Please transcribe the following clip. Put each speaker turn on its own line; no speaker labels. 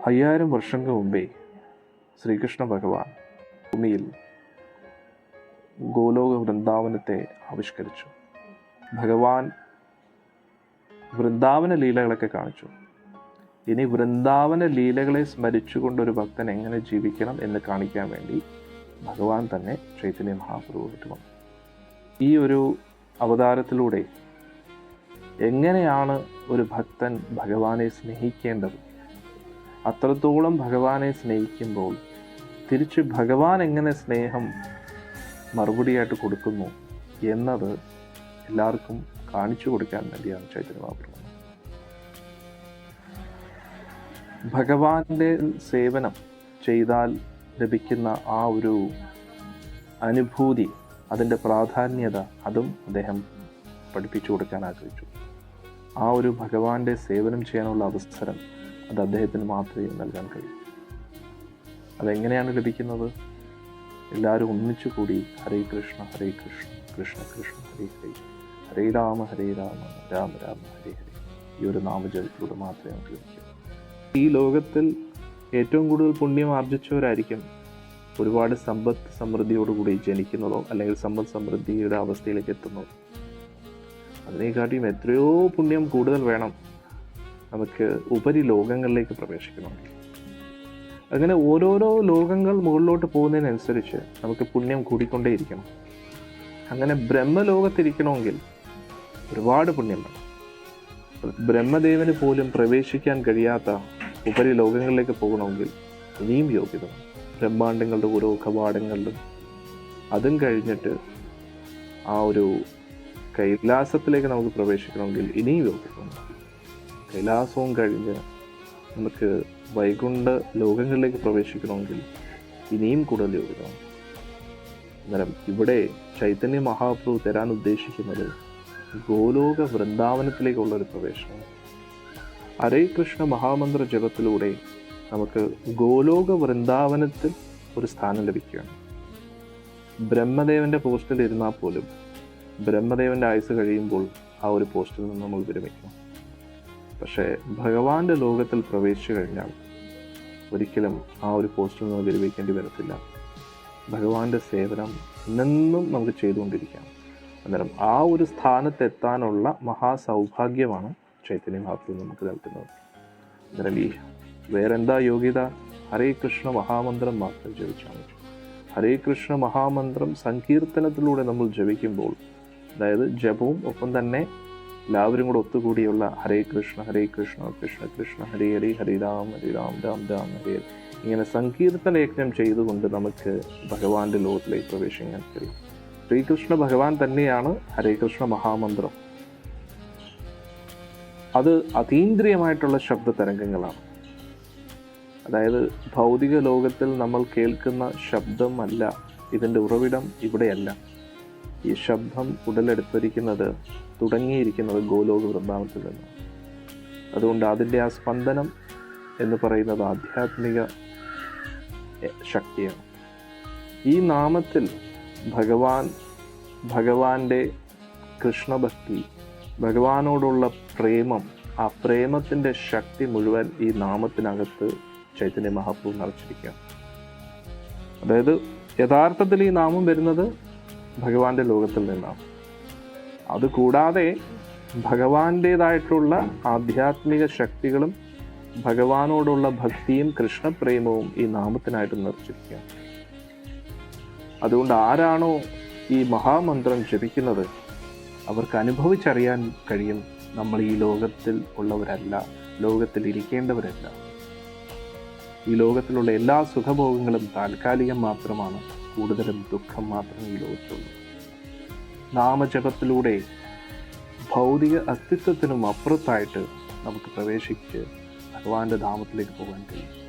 അയ്യായിരം വർഷങ്ങൾക്ക് മുമ്പേ ശ്രീകൃഷ്ണ ഭഗവാൻ ഭൂമിയിൽ ഗോലോക വൃന്ദാവനത്തെ ആവിഷ്കരിച്ചു. ഭഗവാൻ വൃന്ദാവന ലീലകളൊക്കെ കാണിച്ചു. ഇനി വൃന്ദാവന ലീലകളെ സ്മരിച്ചുകൊണ്ട് ഒരു ഭക്തൻ എങ്ങനെ ജീവിക്കണം എന്ന് കാണിക്കാൻ വേണ്ടി ഭഗവാൻ തന്നെ ചൈതന്യ മഹാപ്രഭുവായിട്ട് വന്നു. ഈ ഒരു അവതാരത്തിലൂടെ എങ്ങനെയാണ് ഒരു ഭക്തൻ ഭഗവാനെ സ്നേഹിക്കേണ്ടത്? അത്രത്തോളം ഭഗവാനെ സ്നേഹിക്കുമ്പോൾ തിരിച്ച് ഭഗവാൻ എങ്ങനെ സ്നേഹം മറുപടിയായിട്ട് കൊടുക്കുന്നു എന്നത് എല്ലാവർക്കും കാണിച്ചു കൊടുക്കാൻ വേണ്ടിയാണ് ചൈതന്യ മഹാപ്രഭു. ഭഗവാന്റെ സേവനം ചെയ്താൽ ലഭിക്കുന്ന ആ ഒരു അനുഭൂതി അതിന്റെ പ്രാധാന്യത അതും അദ്ദേഹം പഠിപ്പിച്ചു കൊടുക്കാൻ ആഗ്രഹിച്ചു. ആ ഒരു ഭഗവാന്റെ സേവനം ചെയ്യാനുള്ള അവസരം അത് അദ്ദേഹത്തിന് മാത്രമേ നൽകാൻ കഴിയൂ. അതെങ്ങനെയാണ് ലഭിക്കുന്നത്? എല്ലാവരും ഒന്നിച്ചു കൂടി ഹരേ കൃഷ്ണ ഹരേ കൃഷ്ണ കൃഷ്ണ കൃഷ്ണ ഹരേ ഹരേ ഹരേ രാമ ഹരേ രാമ രാമ രാമ ഹരേ ഹരേ. ഈ ഒരു നാമജപത്തിലൂടെ മാത്രമേ നമുക്ക് ലഭിക്കൂ. ഈ ലോകത്തിൽ ഏറ്റവും കൂടുതൽ പുണ്യം ആർജിച്ചവരായിരിക്കും ഒരുപാട് സമ്പത്ത് സമൃദ്ധിയോടുകൂടി ജനിക്കുന്നതോ അല്ലെങ്കിൽ സമ്പത്ത് സമൃദ്ധിയുടെ അവസ്ഥയിലേക്ക് എത്തുന്നതോ. അതിനെക്കാട്ടിയും എത്രയോ പുണ്യം കൂടുതൽ വേണം നമുക്ക് ഉപരി ലോകങ്ങളിലേക്ക് പ്രവേശിക്കണമെങ്കിൽ അങ്ങനെ ഓരോരോ ലോകങ്ങൾ മുകളിലോട്ട് പോകുന്നതിനനുസരിച്ച് നമുക്ക് പുണ്യം കൂടിക്കൊണ്ടേയിരിക്കണം അങ്ങനെ ബ്രഹ്മലോകത്തിരിക്കണമെങ്കിൽ ഒരുപാട് പുണ്യം വേണം ബ്രഹ്മദേവന് പോലും പ്രവേശിക്കാൻ കഴിയാത്ത ഉപരി ലോകങ്ങളിലേക്ക് പോകണമെങ്കിൽ ഇനിയും യോഗ്യത. ബ്രഹ്മാണ്ടങ്ങളുടെ ഓരോ കവാടങ്ങളിലും അതും കഴിഞ്ഞിട്ട് ആ ഒരു കൈലാസത്തിലേക്ക് നമുക്ക് പ്രവേശിക്കണമെങ്കിൽ ഇനിയും യോഗ്യത. കൈലാസവും കഴിഞ്ഞ് നമുക്ക് വൈകുണ്ഠ ലോകങ്ങളിലേക്ക് പ്രവേശിക്കണമെങ്കിൽ ഇനിയും കൂടുതൽ യോഗ്യത അന്നേരം ഇവിടെ ചൈതന്യ മഹാപ്രഭു തരാൻ ഉദ്ദേശിക്കുന്നത് ഗോലോക വൃന്ദാവനത്തിലേക്കുള്ള ഒരു പ്രവേശനം ഹരേ കൃഷ്ണ മഹാമന്ത്ര ജപത്തിലൂടെ നമുക്ക് ഗോലോക വൃന്ദാവനത്തിൽ ഒരു സ്ഥാനം ലഭിക്കുകയാണ്. ബ്രഹ്മദേവന്റെ പോസ്റ്റിൽ ഇരുന്നാൽ പോലും ബ്രഹ്മദേവന്റെ ആയുസ് കഴിയുമ്പോൾ ആ ഒരു പോസ്റ്റിൽ നിന്ന് നമ്മൾ വിരമിക്കണം പക്ഷേ ഭഗവാന്റെ ലോകത്തിൽ പ്രവേശിച്ചു കഴിഞ്ഞാൽ ഒരിക്കലും ആ ഒരു പോസ്റ്റിൽ നിന്ന് വിരമിക്കേണ്ടി വരത്തില്ല. ഭഗവാന്റെ സേവനം എന്നെന്നും നമുക്ക് ചെയ്തുകൊണ്ടിരിക്കാം. അന്നേരം ആ ഒരു സ്ഥാനത്തെത്താനുള്ള മഹാസൗഭാഗ്യമാണ് ചൈതന്യ മഹാപ്രഭു നമുക്ക് നൽകുന്നത്. അന്നേരം ഈ വേറെന്താ യോഗ്യത? ഹരേ കൃഷ്ണ മഹാമന്ത്രം മാത്രം ജപിച്ചാൽ മതി. ഹരേ കൃഷ്ണ മഹാമന്ത്രം സങ്കീർത്തനത്തിലൂടെ നമ്മൾ ജപിക്കുമ്പോൾ അതായത് ജപവും ഒപ്പം തന്നെ എല്ലാവരും കൂടെ ഒത്തുകൂടിയുള്ള ഹരേ കൃഷ്ണ ഹരേ കൃഷ്ണ കൃഷ്ണ കൃഷ്ണ ഹരേ ഹരി ഹരേ രാം രാം രാം രാം ഹരേ. ഇങ്ങനെ സങ്കീർത്തന യജ്ഞം ചെയ്തുകൊണ്ട് നമുക്ക് ഭഗവാന്റെ ലോകത്തിലേക്ക് പ്രവേശിക്കാൻ കഴിയും. ശ്രീകൃഷ്ണ ഭഗവാൻ തന്നെയാണ് ഹരേ കൃഷ്ണ മഹാമന്ത്രം. അത് അതീന്ദ്രിയമായിട്ടുള്ള ശബ്ദ തരംഗങ്ങളാണ് അതായത് ഭൗതിക ലോകത്തിൽ നമ്മൾ കേൾക്കുന്ന ശബ്ദമല്ല ഇതിന്റെ ഉറവിടം ഇവിടെയല്ല. ഈ ശബ്ദം ഉടലെടുത്തിരിക്കുന്നത് തുടങ്ങിയിരിക്കുന്നത് ഗോലോക വൃന്ദാവനത്തിൽ നിന്ന് അതുകൊണ്ട് അതിന്റെ ആ സ്പന്ദനം എന്ന് പറയുന്നത് ആധ്യാത്മിക ശക്തിയാണ്. ഈ നാമത്തിൽ ഭഗവാൻ ഭഗവാന്റെ കൃഷ്ണഭക്തി ഭഗവാനോടുള്ള പ്രേമം ആ പ്രേമത്തിന്റെ ശക്തി മുഴുവൻ ഈ നാമത്തിനകത്ത് ചൈതന്യ മഹാപ്രഭു നിറച്ചിരിക്കുകയാണ്. അതായത് യഥാർത്ഥത്തിൽ ഈ നാമം വരുന്നത് ഭഗവാന്റെ ലോകത്തിൽ നിന്നാണ്. അതുകൂടാതെ ഭഗവാന്റേതായിട്ടുള്ള ആധ്യാത്മിക ശക്തികളും ഭഗവാനോടുള്ള ഭക്തിയും കൃഷ്ണപ്രേമവും ഈ നാമത്തിനായിട്ട് നിറച്ചിരിക്കുകയാണ് അതുകൊണ്ട് ആരാണോ ഈ മഹാമന്ത്രം ജപിക്കുന്നത് അവർക്ക് അനുഭവിച്ചറിയാൻ കഴിയും നമ്മൾ ഈ ലോകത്തിൽ ഉള്ളവരല്ല ലോകത്തിൽ ഇരിക്കേണ്ടവരല്ല. ഈ ലോകത്തിലുള്ള എല്ലാ സുഖഭോഗങ്ങളും താൽക്കാലികം മാത്രമാണ്. കൂടുതലും ദുഃഖം മാത്രമേ ഈ ലോകത്തുള്ളൂ നാമജപത്തിലൂടെ ഭൗതിക അസ്തിത്വത്തിനും അപ്പുറത്തായിട്ട് നമുക്ക് പ്രവേശിച്ച് ഭഗവാന്റെ ധാമത്തിലേക്ക് പോകാൻ കഴിയും.